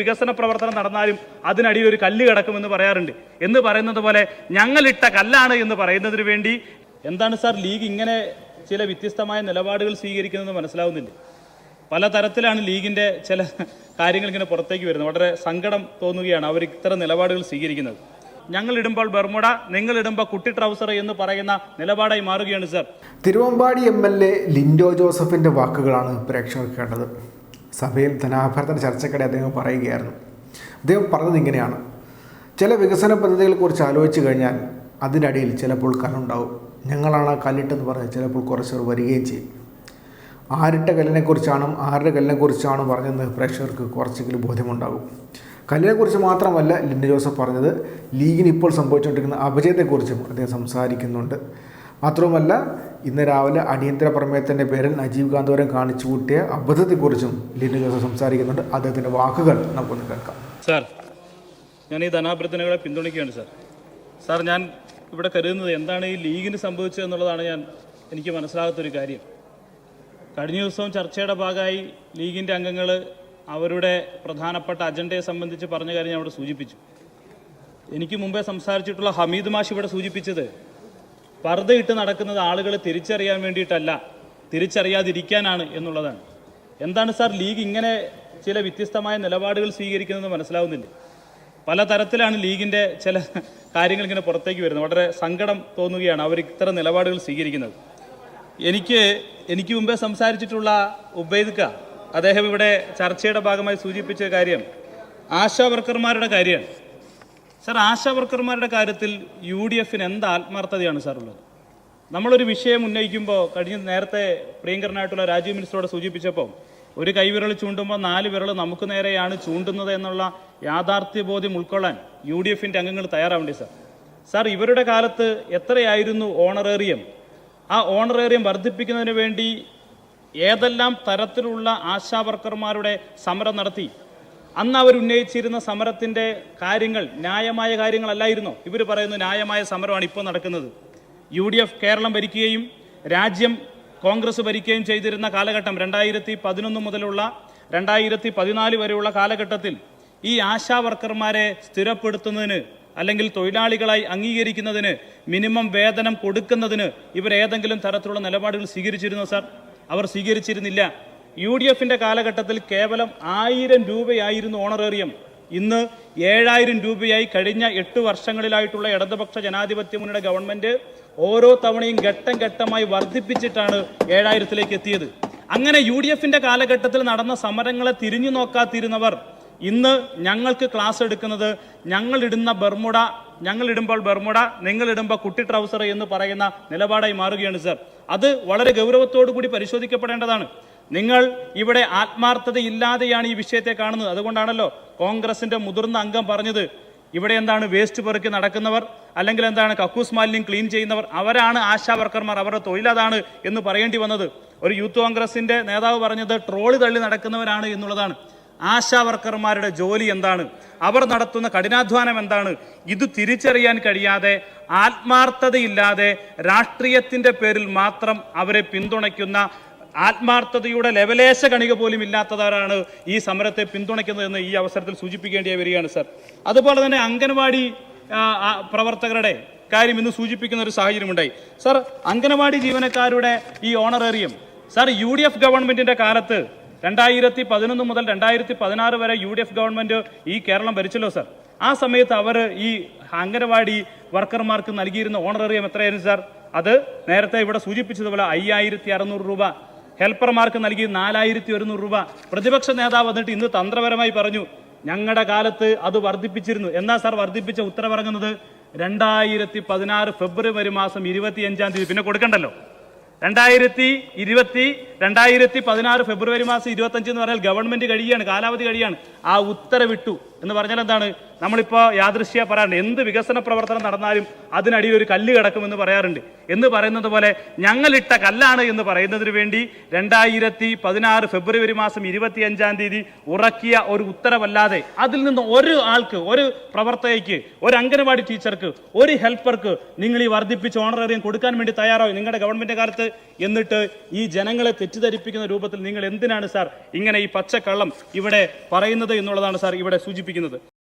വികസന പ്രവർത്തനം നടന്നാലും അതിനടിയിൽ ഒരു കല്ല് കിടക്കുമെന്ന് പറയാറുണ്ട്. എന്ന് പറയുന്നത് പോലെ ഞങ്ങളിട്ട കല്ലാണ് എന്ന് പറയുന്നതിന് വേണ്ടി എന്താണ് സാർ ലീഗ് ഇങ്ങനെ ചില വ്യത്യസ്തമായ നിലപാടുകൾ സ്വീകരിക്കുന്നത് മനസ്സിലാവുന്നില്ല? പലതരത്തിലാണ് ലീഗിന്റെ ചില കാര്യങ്ങൾ ഇങ്ങനെ പുറത്തേക്ക് വരുന്നത്. വളരെ സങ്കടം തോന്നുകയാണ് അവർ ഇത്തരം നിലപാടുകൾ സ്വീകരിക്കുന്നത്. ഞങ്ങൾ ഇടുമ്പോൾ ബർമുട നിങ്ങൾ ഇടുമ്പോൾ കുട്ടി ട്രൗസർ എന്ന് പറയുന്ന നിലപാടായി മാറുകയാണ് sir. Thiruvambady M L A Linto ജോസഫിന്റെ വാക്കുകളാണ് പ്രേക്ഷകർ കേട്ടത്. സഭയിൽ ധനാഭ്യർത്ഥന ചർച്ചക്കിടെ അദ്ദേഹം പറയുകയായിരുന്നു. അദ്ദേഹം പറഞ്ഞത് ഇങ്ങനെയാണ്. ചില വികസന പദ്ധതികളെക്കുറിച്ച് ആലോചിച്ച് കഴിഞ്ഞാൽ അതിനടിയിൽ ചിലപ്പോൾ കല്ലുണ്ടാവും. ഞങ്ങളാണ് ആ കല്ലിട്ടെന്ന് പറഞ്ഞ് ചിലപ്പോൾ കുറച്ചവർ വരികയും ചെയ്യും. ആരിട്ട കല്ലിനെക്കുറിച്ചാണ് ആരുടെ കല്ലിനെക്കുറിച്ചാണ് പറഞ്ഞെന്ന് പ്രേക്ഷകർക്ക് കുറച്ചെങ്കിലും ബോധ്യമുണ്ടാകും. കല്ലിനെക്കുറിച്ച് മാത്രമല്ല ലിൻഡോ ജോസഫ് പറഞ്ഞത് ലീഗിന് ഇപ്പോൾ സംഭവിച്ചുകൊണ്ടിരിക്കുന്ന അപജയത്തെക്കുറിച്ചും അദ്ദേഹം സംസാരിക്കുന്നുണ്ട്. മാത്രവുമല്ല ഇന്ന് രാവിലെ അടിയന്തര പ്രമേയത്തിന്റെ പേരിൽ നജീവ് കാന്തപുരം കാണിച്ചു കൂട്ടിയ അബദ്ധത്തെക്കുറിച്ചും ലിനു ജോസഫ് സംസാരിക്കുന്നുണ്ട്. അദ്ദേഹത്തിന്റെ വാക്കുകൾ നമുക്കൊന്ന് കേൾക്കാം. സാർ ഞാൻ ഈ ധനാഭ്യർത്ഥനകളെ പിന്തുണയ്ക്കുകയാണ് സാർ. സാർ ഞാൻ ഇവിടെ കരുതുന്നത് എന്താണ് ഈ ലീഗിന് സംഭവിച്ചത് എന്നുള്ളതാണ് ഞാൻ എനിക്ക് മനസ്സിലാകാത്തൊരു കാര്യം. കഴിഞ്ഞ ദിവസവും ചർച്ചയുടെ ഭാഗമായി ലീഗിന്റെ അംഗങ്ങൾ അവരുടെ പ്രധാനപ്പെട്ട അജണ്ടയെ സംബന്ധിച്ച് പറഞ്ഞ കാര്യം ഞാൻ അവിടെ സൂചിപ്പിച്ചു. എനിക്ക് മുമ്പേ സംസാരിച്ചിട്ടുള്ള ഹമീദ് മാഷ് ഇവിടെ സൂചിപ്പിച്ചത് പർദ്ദയിട്ട് നടക്കുന്നത് ആളുകളെ തിരിച്ചറിയാൻ വേണ്ടിയിട്ടല്ല തിരിച്ചറിയാതിരിക്കാനാണ് എന്നുള്ളതാണ്. എന്താണ് സാർ ലീഗ് ഇങ്ങനെ ചില വ്യത്യസ്തമായ നിലപാടുകൾ സ്വീകരിക്കുന്നത് മനസ്സിലാവുന്നില്ല? പല തരത്തിലാണ് ലീഗിന്റെ ചില കാര്യങ്ങൾ ഇങ്ങനെ പുറത്തേക്ക് വരുന്നത്. വളരെ സങ്കടം തോന്നുകയാണ് അവർ ഇത്തരം നിലപാടുകൾ സ്വീകരിക്കുന്നത്. എനിക്ക് എനിക്ക് മുമ്പേ സംസാരിച്ചിട്ടുള്ള ഉബൈദ്ക്ക അദ്ദേഹം ഇവിടെ ചർച്ചയുടെ ഭാഗമായി സൂചിപ്പിച്ച കാര്യം ആശാ വർക്കർമാരുടെ കാര്യമാണ്. സാർ ആശാ വർക്കർമാരുടെ കാര്യത്തിൽ യു ഡി എഫിന് എന്ത് ആത്മാർത്ഥതയാണ് സാർ ഉള്ളത്? നമ്മളൊരു വിഷയം ഉന്നയിക്കുമ്പോൾ കഴിഞ്ഞ നേരത്തെ പ്രിയങ്കരനായിട്ടുള്ള രാജീവ് മിനിസ്റ്ററോട് സൂചിപ്പിച്ചപ്പോൾ ഒരു കൈവിരൽ ചൂണ്ടുമ്പോൾ നാല് വിരൽ നമുക്ക് നേരെയാണ് ചൂണ്ടുന്നത് എന്നുള്ള യാഥാർത്ഥ്യ യാഥാർത്ഥ്യബോധ്യം ഉൾക്കൊള്ളാൻ യു ഡി എഫിന്റെ അംഗങ്ങൾ തയ്യാറാവേണ്ടി സാർ? സാർ ഇവരുടെ കാലത്ത് എത്രയായിരുന്നു ഓണറേറിയം? ആ ഓണറേറിയം വർദ്ധിപ്പിക്കുന്നതിന് വേണ്ടി ഏതെല്ലാം തരത്തിലുള്ള ആശാവർക്കർമാരുടെ സമരം നടത്തി അന്ന് അവർ ഉന്നയിച്ചിരുന്ന സമരത്തിന്റെ കാര്യങ്ങൾ ന്യായമായ കാര്യങ്ങളല്ലായിരുന്നോ? ഇവർ പറയുന്ന ന്യായമായ സമരമാണ് ഇപ്പോൾ നടക്കുന്നത്. യു ഡി എഫ് കേരളം ഭരിക്കുകയും രാജ്യം കോൺഗ്രസ് ഭരിക്കുകയും ചെയ്തിരുന്ന കാലഘട്ടം രണ്ടായിരത്തി പതിനൊന്ന് മുതലുള്ള രണ്ടായിരത്തി പതിനാല് വരെയുള്ള കാലഘട്ടത്തിൽ ഈ ആശാ വർക്കർമാരെ സ്ഥിരപ്പെടുത്തുന്നതിന് അല്ലെങ്കിൽ തൊഴിലാളികളായി അംഗീകരിക്കുന്നതിന് മിനിമം വേതനം കൊടുക്കുന്നതിന് ഇവർ ഏതെങ്കിലും തരത്തിലുള്ള നിലപാടുകൾ സ്വീകരിച്ചിരുന്നോ സാർ? അവർ സ്വീകരിച്ചിരുന്നില്ല. യു ഡി എഫിന്റെ കാലഘട്ടത്തിൽ കേവലം ആയിരം രൂപയായിരുന്നു ഓണറേറിയം. ഇന്ന് ഏഴായിരം രൂപയായി കഴിഞ്ഞ എട്ട് വർഷങ്ങളിലായിട്ടുള്ള ഇടതുപക്ഷ ജനാധിപത്യ മുന്നണിയുടെ ഗവൺമെന്റ് ഓരോ തവണയും ഘട്ടം ഘട്ടമായി വർദ്ധിപ്പിച്ചിട്ടാണ് ഏഴായിരത്തിലേക്ക് എത്തിയത്. അങ്ങനെ യു ഡി എഫിന്റെ കാലഘട്ടത്തിൽ നടന്ന സമരങ്ങളെ തിരിഞ്ഞു നോക്കാതിരുന്നവർ ഇന്ന് ഞങ്ങൾക്ക് ക്ലാസ് എടുക്കുന്നത് ഞങ്ങൾ ഇടുന്ന ബർമുട ഞങ്ങൾ ഇടുമ്പോൾ ബർമുട നിങ്ങൾ ഇടുമ്പോൾ കുട്ടി ട്രൗസർ എന്ന് പറയുന്ന നിലപാടായി മാറുകയാണ് സർ. അത് വളരെ ഗൗരവത്തോടു കൂടി പരിശോധിക്കപ്പെടേണ്ടതാണ്. നിങ്ങൾ ഇവിടെ ആത്മാർത്ഥതയില്ലാതെയാണ് ഈ വിഷയത്തെ കാണുന്നത്. അതുകൊണ്ടാണല്ലോ കോൺഗ്രസിന്റെ മുതിർന്ന അംഗം പറഞ്ഞത് ഇവിടെ എന്താണ് വേസ്റ്റ് പെറുക്കി നടക്കുന്നവർ അല്ലെങ്കിൽ എന്താണ് കക്കൂസ് മാലിന്യം ക്ലീൻ ചെയ്യുന്നവർ അവരാണ് ആശാ വർക്കർമാർ അവരുടെ തൊഴിലതാണ് എന്ന് പറയേണ്ടി വന്നത്. ഒരു യൂത്ത് കോൺഗ്രസിന്റെ നേതാവ് പറഞ്ഞത് ട്രോളി തള്ളി നടക്കുന്നവരാണ് എന്നുള്ളതാണ്. ആശാ വർക്കർമാരുടെ ജോലി എന്താണ്? അവർ നടത്തുന്ന കഠിനാധ്വാനം എന്താണ്? ഇത് തിരിച്ചറിയാൻ കഴിയാതെ ആത്മാർത്ഥതയില്ലാതെ രാഷ്ട്രീയത്തിന്റെ പേരിൽ മാത്രം അവരെ പിന്തുണയ്ക്കുന്ന ആത്മാർത്ഥതയുടെ ലെവലേശ കണിക പോലും ഇല്ലാത്തവരാണ് ഈ സമരത്തെ പിന്തുണയ്ക്കുന്നതെന്ന് ഈ അവസരത്തിൽ സൂചിപ്പിക്കേണ്ടി വരികയാണ് സർ. അതുപോലെ തന്നെ അംഗൻവാടി പ്രവർത്തകരുടെ കാര്യം ഇന്ന് സൂചിപ്പിക്കുന്ന ഒരു സാഹചര്യമുണ്ടായി. സർ അംഗനവാടി ജീവനക്കാരുടെ ഈ honorarium sir U D F ഗവൺമെന്റിന്റെ കാലത്ത് രണ്ടായിരത്തി പതിനൊന്ന് മുതൽ രണ്ടായിരത്തി പതിനാറ് വരെ യു ഡി എഫ് ഗവൺമെന്റ് ഈ കേരളം ഭരിച്ചല്ലോ സർ. ആ സമയത്ത് അവർ ഈ അംഗനവാടി വർക്കർമാർക്ക് നൽകിയിരുന്ന ഓണറേറിയം എത്രയായിരുന്നു സാർ? അത് നേരത്തെ ഇവിടെ സൂചിപ്പിച്ചതുപോലെ അയ്യായിരത്തി അറുന്നൂറ് രൂപ. ഹെൽപ്പർമാർക്ക് നൽകി നാലായിരത്തി ഒരുന്നൂറ് രൂപ. പ്രതിപക്ഷ നേതാവ് വന്നിട്ട് ഇന്ന് തന്ത്രപരമായി പറഞ്ഞു ഞങ്ങളുടെ കാലത്ത് അത് വർദ്ധിപ്പിച്ചിരുന്നു. എന്നാ സാർ വർദ്ധിപ്പിച്ച ഉത്തരവിറങ്ങുന്നത്? രണ്ടായിരത്തി പതിനാറ് ഫെബ്രുവരി മാസം ഇരുപത്തിയഞ്ചാം തീയതി. പിന്നെ കൊടുക്കണ്ടല്ലോ. രണ്ടായിരത്തി ഇരുപത്തി രണ്ടായിരത്തി പതിനാറ് ഫെബ്രുവരി മാസം ഇരുപത്തഞ്ച് എന്ന് പറഞ്ഞാൽ ഗവൺമെന്റ് കഴിയാണ് കാലാവധി കഴിയാണ്. ആ ഉത്തരവിട്ടു. എന്ന് പറഞ്ഞാൽ എന്താണ്? നമ്മളിപ്പോൾ യാദൃശ്യ പറയാറുണ്ട് എന്ത് വികസന പ്രവർത്തനം നടന്നാലും അതിനടിയിൽ ഒരു കല്ല് കിടക്കുമെന്ന് പറയാറുണ്ട്. എന്ന് പറയുന്നത് പോലെ ഞങ്ങളിട്ട കല്ലാണ് എന്ന് പറയുന്നതിന് വേണ്ടി രണ്ടായിരത്തി പതിനാറ് ഫെബ്രുവരി മാസം ഇരുപത്തി അഞ്ചാം തീയതി ഉറക്കിയ ഒരു ഉത്തരവല്ലാതെ അതിൽ നിന്ന് ഒരു ആൾക്ക് ഒരു പ്രവർത്തകയ്ക്ക് ഒരു അംഗനവാടി ടീച്ചർക്ക് ഒരു ഹെൽപ്പർക്ക് നിങ്ങൾ ഈ വർദ്ധിപ്പിച്ച് ഓണറേറിയം കൊടുക്കാൻ വേണ്ടി തയ്യാറാവും നിങ്ങളുടെ ഗവൺമെന്റ് കാലത്ത് എന്നിട്ട് ഈ ജനങ്ങളെ തെറ്റിദ്ധരിപ്പിക്കുന്ന രൂപത്തിൽ നിങ്ങൾ എന്തിനാണ് സാർ ഇങ്ങനെ ഈ പച്ചക്കള്ളം ഇവിടെ പറയുന്നത് എന്നുള്ളതാണ് സാർ ഇവിടെ സൂചിപ്പിക്കുന്നത്.